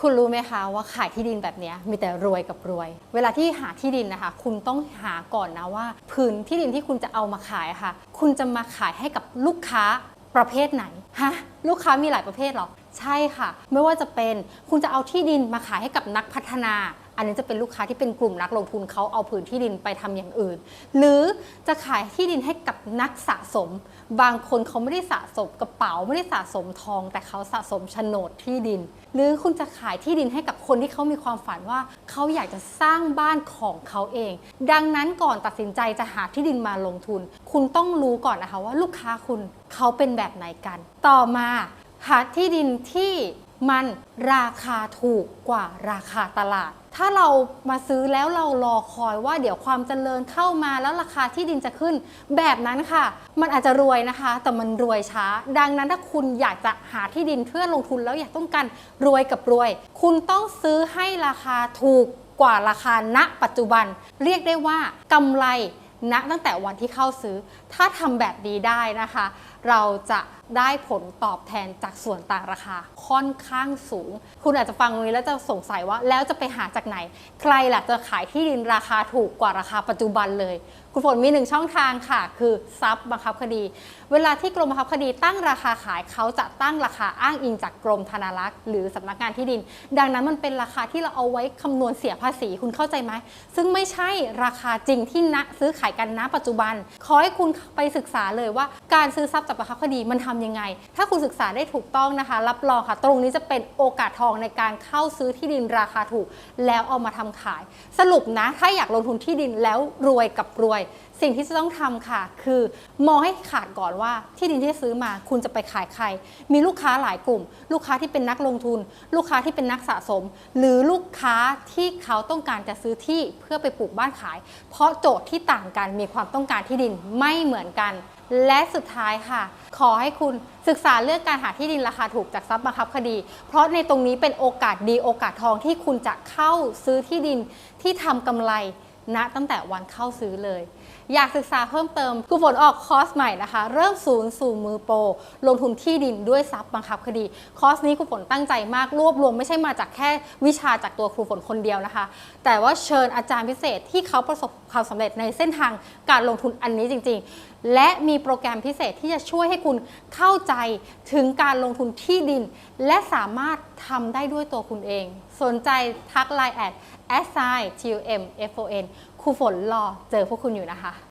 คุณรู้ไหมคะว่าขายที่ดินแบบนี้มีแต่รวยกับรวย เวลาที่หาที่ดินนะคะ คุณต้องหาก่อนนะว่าพื้นที่ดินที่คุณจะเอามาขายะค่ะ คุณจะมาขายให้กับลูกค้าประเภทไหนฮะลูกค้ามีหลายประเภทหรอ ใช่ค่ะ ไม่ว่าจะเป็นคุณจะเอาที่ดินมาขายให้กับนักพัฒนา อันนี้จะเป็นลูกค้าที่เป็นกลุ่มนักลงทุนเขาเอาผืนที่ดินไปทำอย่างอื่น หรือจะขายที่ดินให้กับนักสะสม บางคนเขาไม่ได้สะสมกระเป๋าไม่ได้สะสมทอง แต่เขาสะสมโฉนดที่ดิน หรือคุณจะขายที่ดินให้กับคนที่เขามีความฝันว่าเขาอยากจะสร้างบ้านของเขาเอง ดังนั้นก่อนตัดสินใจจะหาที่ดินมาลงทุน คุณต้องรู้ก่อนนะคะว่าลูกค้าคุณเขาเป็นแบบไหนกัน ต่อมาหาที่ดินที่ มันราคาถูกกว่าราคาตลาด ถ้าเรามาซื้อแล้วเรารอคอยว่าเดี๋ยวความเจริญเข้ามาแล้วราคาที่ดินจะขึ้น แบบนั้นค่ะ มันอาจจะรวยนะคะ แต่มันรวยช้า ดังนั้นถ้าคุณอยากจะหาที่ดินเพื่อลงทุนแล้วอยากต้องการรวยกับรวย คุณต้องซื้อให้ราคาถูกกว่าราคาณปัจจุบัน เรียกได้ว่ากำไร ณตั้งแต่วันที่เข้าซื้อ ถ้าทำแบบนี้ได้นะคะ เราจะได้ผลตอบแทนจากส่วนต่างราคาค่อนข้างสูง คุณอาจจะฟังตรงนี้แล้วจะสงสัยว่า แล้วจะไปหาจากไหน ใครล่ะจะขายที่ดินราคาถูกกว่าราคาปัจจุบันเลย คุณฝนมีหนึ่งช่องทางค่ะ คือซับบังคับคดี เวลาที่กรมบังคับคดีตั้งราคาขายเขาจะตั้งราคาอ้างอิงจากกรมธนารักษ์ หรือสำนักงานที่ดิน ดังนั้นมันเป็นราคาที่เราเอาไว้คำนวณเสียภาษีคุณเข้าใจไหมซึ่งไม่ใช่ราคาจริงที่ณซื้อขายกันณปัจจุบัน ขอให้คุณไปศึกษาเลยว่าการซื้อทรัพย์จากประคับคดีมันทำยังไง ถ้าคุณศึกษาได้ถูกต้องนะคะ รับรองค่ะ ตรงนี้จะเป็นโอกาสทองในการเข้าซื้อที่ดินราคาถูก แล้วเอามาทำขาย สรุปนะ ถ้าอยากลงทุนที่ดินแล้วรวยกับรวย สิ่งที่จะต้องทำค่ะ คือมองให้ขาดก่อนว่าที่ดินที่ซื้อมาคุณจะไปขายใคร มีลูกค้าหลายกลุ่ม ลูกค้าที่เป็นนักลงทุน ลูกค้าที่เป็นนักสะสม หรือลูกค้าที่เขาต้องการจะซื้อที่เพื่อไปปลูกบ้านขาย เพราะโจทย์ที่ต่างกันมีความต้องการที่ดินไม่เหมือนกัน และสุดท้ายค่ะ ขอให้คุณศึกษาเรื่องการหาที่ดินราคาถูกจากทรัพย์บังคับคดี เพราะในตรงนี้เป็นโอกาสดีโอกาสทองที่คุณจะเข้าซื้อที่ดินที่ทำกำไร ณตั้งแต่วันเข้าซื้อเลย อยากศึกษาเพิ่มเติมครูฝนออกคอร์สใหม่นะคะ เริ่มศูนย์สู่มือโปร ลงทุนที่ดินด้วยทรัพย์บังคับคดี คอร์สนี้ครูฝนตั้งใจมากรวบรวมไม่ใช่มาจากแค่วิชาจากตัวครูฝนคนเดียวนะคะ แต่ว่าเชิญอาจารย์พิเศษที่เขาประสบความสำเร็จในเส้นทางการลงทุนอันนี้จริง ๆ และมีโปรแกรมพิเศษที่จะช่วยให้คุณเข้าใจถึงการลงทุนที่ดิน และสามารถทำได้ด้วยตัวคุณเองสนใจทักไลน์แอด s i t u m f o n ครูฝนรอเจอพวกคุณอยู่นะคะ